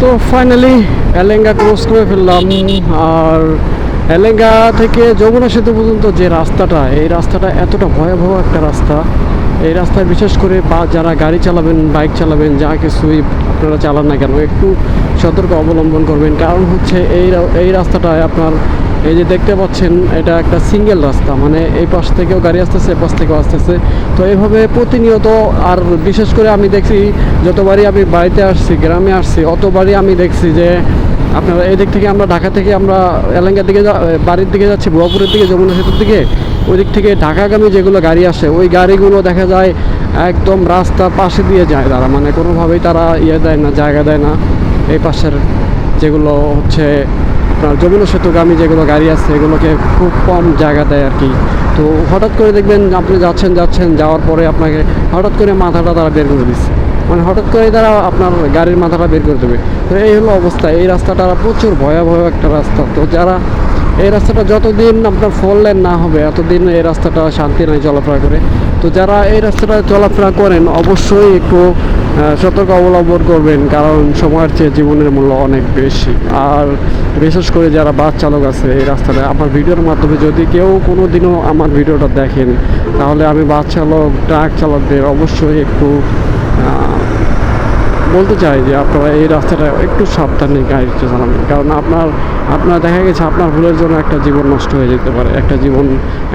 তো finally Elenga cross করে ফেললাম। আর এলেঙ্গা থেকে যমুনা সেতু পর্যন্ত যে রাস্তাটা, এই রাস্তাটা এতটা ভয়াবহ একটা রাস্তা। এই রাস্তায় বিশেষ করে বা যারা গাড়ি চালাবেন, বাইক চালাবেন, যা কিছুই আপনারা চালান না কেন, একটু সতর্ক অবলম্বন করবেন। কারণ হচ্ছে এই এই রাস্তাটায় আপনার এই যে দেখতে পাচ্ছেন, এটা একটা সিঙ্গেল রাস্তা মানে এই পাশ থেকেও গাড়ি আসতেছে পাশ থেকেও আসতেছে। তো এইভাবে প্রতিনিয়ত, আর বিশেষ করে আমি দেখছি, যতবারই আমি বাড়িতে আসছি, গ্রামে আসছি, অতবারই আমি দেখছি যে আপনার এই দিক থেকে আমরা ঢাকা থেকে আমরা এলাঙ্গার দিকে বাড়ির দিকে যাচ্ছি বুয়াপুরের দিকে, যমুনা সেতুর দিকে ওই দিক থেকে ঢাকাগামী যেগুলো গাড়ি আসে, ওই গাড়িগুলো দেখা যায় একদম রাস্তা পাশে দিয়ে যায় তারা মানে কোনোভাবেই তারা ইয়ে দেয় না, জায়গা দেয় না। এই পাশের যেগুলো হচ্ছে আপনার যমুনা সেতুগামী যেগুলো গাড়ি আছে, এগুলোকে খুব কম জায়গা দেয় আর কি। তো হঠাৎ করে দেখবেন আপনি যাচ্ছেন যাচ্ছেন, যাওয়ার পরে আপনাকে হঠাৎ করে মাথাটা তারা বের করে দিচ্ছে মানে হঠাৎ করে তারা আপনার গাড়ির মাথাটা বের করে দেবে। তো এই হলো অবস্থা। এই রাস্তাটা প্রচুর ভয়াবহ একটা রাস্তা। তো যারা এই রাস্তাটা যতদিন আপনার ফোর লেন না হবে, এতদিন এই রাস্তাটা শান্তি নাই চলাফেরা করে। তো যারা এই রাস্তাটা চলাফেরা করেন, অবশ্যই একটু সতর্ক অবলম্বন করবেন, কারণ সময়ের চেয়ে জীবনের মূল্য অনেক বেশি। আর বিশেষ করে যারা বাস চালক আছে এই রাস্তাটা, আমার ভিডিওর মাধ্যমে যদি কেউ কোনো দিনও আমার ভিডিওটা দেখেন, তাহলে আমি বাস চালক, ট্রাক চালকদের অবশ্যই একটু বলতে চাই যে আপনারা এই রাস্তাটা একটু সাবধানে গাড়ি চালাবেন কারণ আপনার আপনার দেখা গেছে আপনার ভুলের জন্য একটা জীবন নষ্ট হয়ে যেতে পারে, একটা জীবন,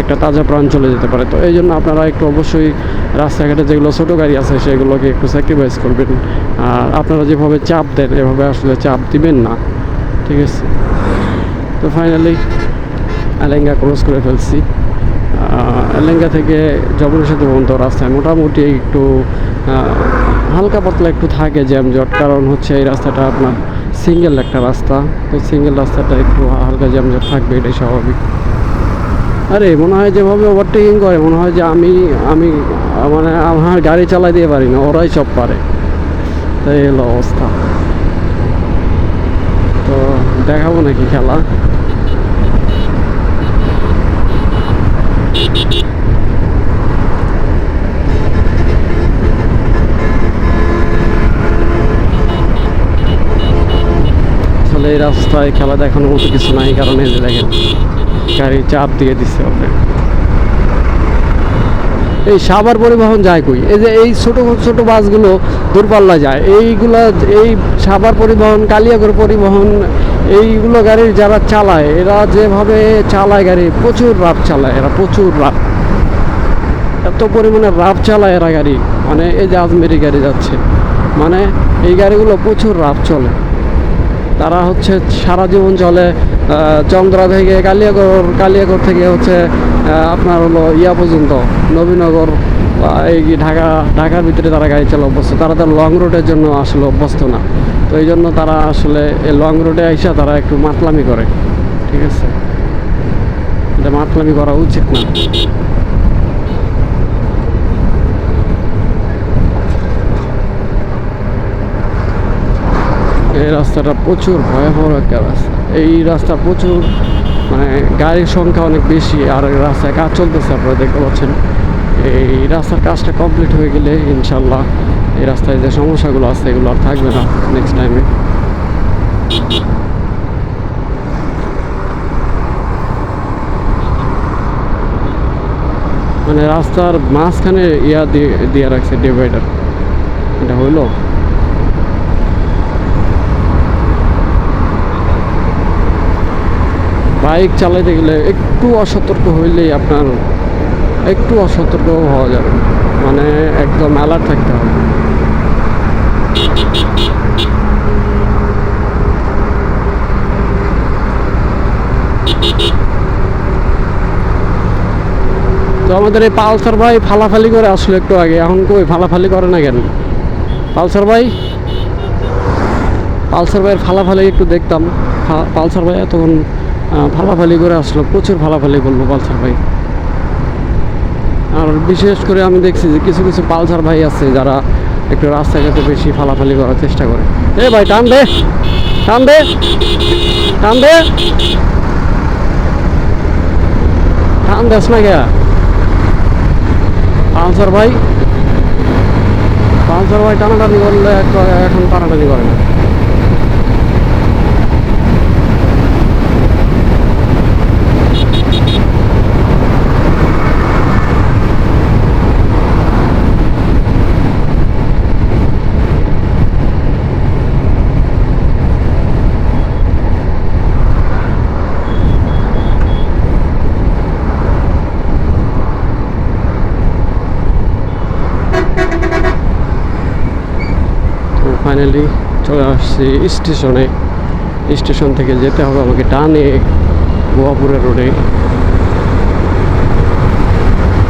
একটা তাজা প্রাণ চলে যেতে পারে। তো এই জন্য আপনারা একটু অবশ্যই রাস্তাঘাটে যেগুলো ছোটো গাড়ি আছে, সেগুলোকে একটু স্যাক্রিফাইস করবেন। আর আপনারা যেভাবে চাপ দেন, এভাবে আসলে চাপ দিবেন না। ঠিক আছে? তো ফাইনালি আলেঙ্গা ক্রস করে ফেলছি। আলেঙ্গা থেকে যমুনা সেতু পর্যন্ত রাস্তায় মোটামুটি একটু হালকা পাতলা একটু থাকে জ্যামজট কারণ হচ্ছে এই রাস্তাটা আপনার সিঙ্গেল একটা রাস্তা। তো সিঙ্গেল রাস্তাটা একটু হালকা জ্যামজট থাকবে, এটাই স্বাভাবিক। আরে, মনে হয় যেভাবে ওভারটেকিং করে, মনে হয় যে আমি আমি মানে আমার গাড়ি চালাই দিয়ে পারি না, ওরাই সব পারে। তাই হলো অবস্থা। তো দেখাবো নাকি খেলা? আসলে এই রাস্তায় খেলা দেখানোর মতো কিছু নাই, কারণ এই দেখেন, গাড়ি চাপ দিয়ে দিচ্ছে ওপরে এই সাভার পরিবহন যায় কই? এই যে এই ছোট ছোট বাসগুলো দূরপাল্লা যায়। এইগুলা, এই সাভার পরিবহন, কালিয়াগড় পরিবহন, এইগুলো গাড়ি যারা চালায়, এরা যেভাবে চালায় গাড়ি, প্রচুর রাফ চালায় এরা, প্রচুর রাফ। এত পরিমাণে রাফ চালায় এরা গাড়ি। মানে এই যে আজমেরি গাড়ি যাচ্ছে মানে এই গাড়িগুলো প্রচুর রাফ চলে। তারা হচ্ছে সারা জীবন চলে চন্দ্রা থেকে কালিয়াগড় কালিয়াগড় থেকে হচ্ছে আপনার হলো ইয়া পর্যন্ত, নবীনগর এই ঢাকা, ঢাকার ভিতরে তারা গাড়ি চালা অভ্যস্ত। তারা তো লং রুটের জন্য আসলে অভ্যস্ত না। তো এই জন্য তারা আসলে এই লং রুটে আইসা তারা একটু মাতলামি করে, ঠিক আছে? এটা মাতলামি করা উচিত না। এই রাস্তাটা প্রচুর ভয়াবহ একটা রাস্তা। এই রাস্তা প্রচুর মানে গাড়ির সংখ্যা অনেক বেশি, আর রাস্তায় কাজ চলতেছে আপনারা দেখতে পাচ্ছেন। এই রাস্তার কাজটা কমপ্লিট হয়ে গেলে ইনশাল্লাহ এই রাস্তায় যে সমস্যাগুলো আছে এগুলো আর থাকবে না নেক্সট টাইমে মানে রাস্তার মাঝখানে ইয়া দিয়ে দিয়ে রাখছে ডিভাইডার এটা হইল? বাইক চালাইতে গেলে একটু অসতর্ক হইলেই আপনার একটু অসতর্ক হওয়া যাবে। মানে একদম অ্যালার্ট থাকতে হবে। তো আমাদের এই পালসার ভাই ফালাফালি করে আসলো একটু আগে। এখন কই ফালাফালি করে না কেন? পালসার ভাই? পালসার ভাইয়ের ফালাফালি একটু দেখতাম। পালসার ভাই আহ, ফালাফালি করে আসলো। প্রচুর ফালাফালি করল পালসার ভাই। আর বিশেষ করে আমি দেখছি যে কিছু কিছু পালসার ভাই আছে যারা একটু রাস্তাঘাটে বেশি ফালাফালি করার চেষ্টা করে। এ ভাই, টান দে। টান দে। টান দে। টান দেস না গিয়া পালসার ভাই। পালসার ভাই টানাটানি করলে এখন টানাটানি করে না তো ফাইনালি চলে আসছি স্টেশনে। স্টেশন থেকে যেতে হবে আমাকে টানে গোয়াপুরের রোডে।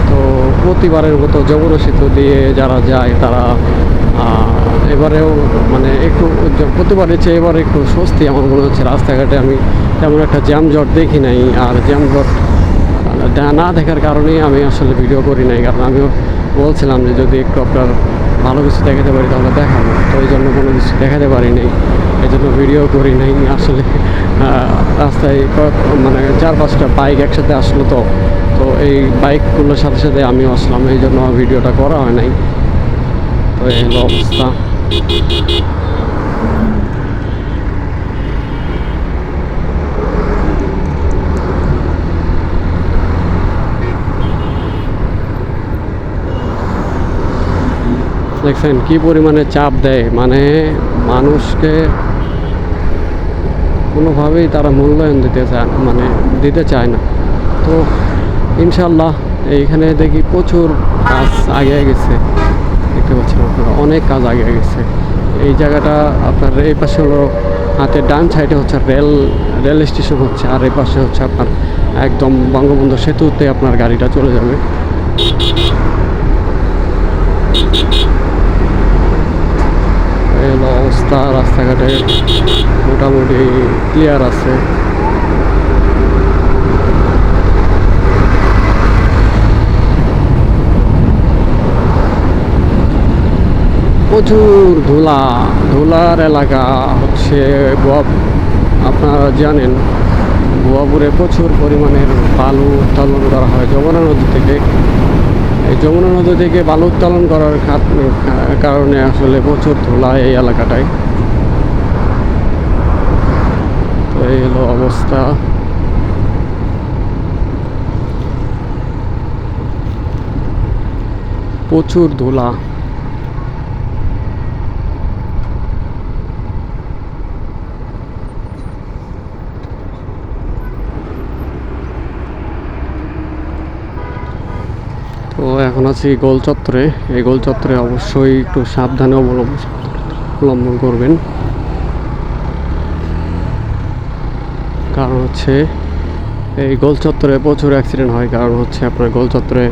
তো প্রতিবারের মতো যমুনা সেতু দিয়ে যারা যায় তারা এবারেও মানে একটু প্রতিবারের চেয়ে এবার একটু স্বস্তি আমার মনে হচ্ছে। রাস্তাঘাটে আমি তেমন একটা জ্যামজট দেখি নাই আর জ্যামজট না দেখার কারণেই আমি আসলে ভিডিও করি নাই। কারণ আমিও বলছিলাম যে যদি একটু আপনার ভালো কিছু দেখাতে পারি, তাহলে দেখাবো। তো এই জন্য কোনো কিছু দেখাতে পারি নাই। এই জন্য ভিডিও করি নাই। আসলে রাস্তায় মানে চার পাঁচটা বাইক একসাথে আসলো তো। তো এই বাইকগুলোর সাথে সাথে আমিও আসলাম। এই জন্য ভিডিওটা করা হয় নাই। তো এই অবস্থা। দেখছেন, কি পরিমাণে চাপ দেয়? মানে মানুষকে কোনোভাবেই তারা মূল্যায়ন দিতে চায় মানে দিতে চায় না। তো ইনশাল্লাহ এইখানে দেখি প্রচুর কাজ আগে গেছে। দেখতে পাচ্ছেন আপনারা, অনেক কাজ আগে গেছে। এই জায়গাটা আপনার এই পাশে হলো হাতের ডান সাইডে হচ্ছে রেল রেল স্টেশন হচ্ছে, আর এই পাশে হচ্ছে আপনার একদম বঙ্গবন্ধু সেতুতে আপনার গাড়িটা চলে যাবে এই অবস্থা রাস্তাঘাটে মোটামুটি ক্লিয়ার আছে। প্রচুর ধুলা, ধুলার এলাকা হচ্ছে গোয়া আপনারা জানেন গোয়াপুরে প্রচুর পরিমাণের বালু উত্তোলন করা হয় যমুনা নদী থেকে। এই যমুনা নদী থেকে বালু উত্তোলন করার কারণে আসলে প্রচুর ধুলা এই এলাকাটায় তো এই হলো প্রচুর ধুলা। তো এখন আছি গোল চত্বরে এই গোল চত্বরে অবশ্যই একটু সাবধানে অবলম্বন অবলম্বন করবেন। কারণ হচ্ছে এই গোল চত্বরে প্রচুর অ্যাক্সিডেন্ট হয় কারণ হচ্ছে আপনার গোল চত্বরে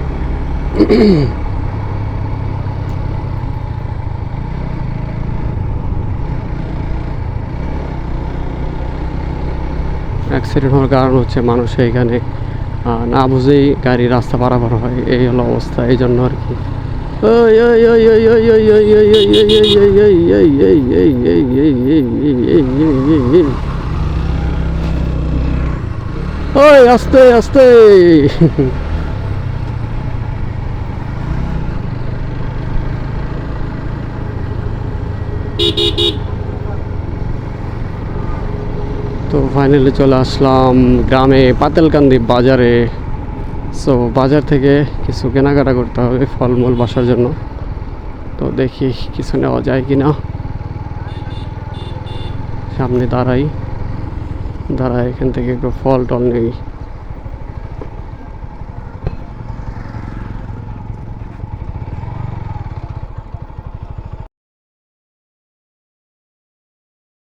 অ্যাক্সিডেন্ট হওয়ার কারণ হচ্ছে মানুষ এইখানে না বুঝেই গাড়ি রাস্তা পারাপার হয় এই হলো অবস্থা এই জন্য আর কি ওই ওই আস্তে আস্তে তো ফাইনালি চলে আসলাম গ্রামে, পাতেলকান্দি বাজারে। সো বাজার থেকে কিছু কেনাকাটা করতে হবে ফলমূল বাসার জন্য। তো দেখি কিছু নেওয়া যায় কি না সামনে দাঁড়াই। দাঁড়াই এখান থেকে একটু ফল টল নেই।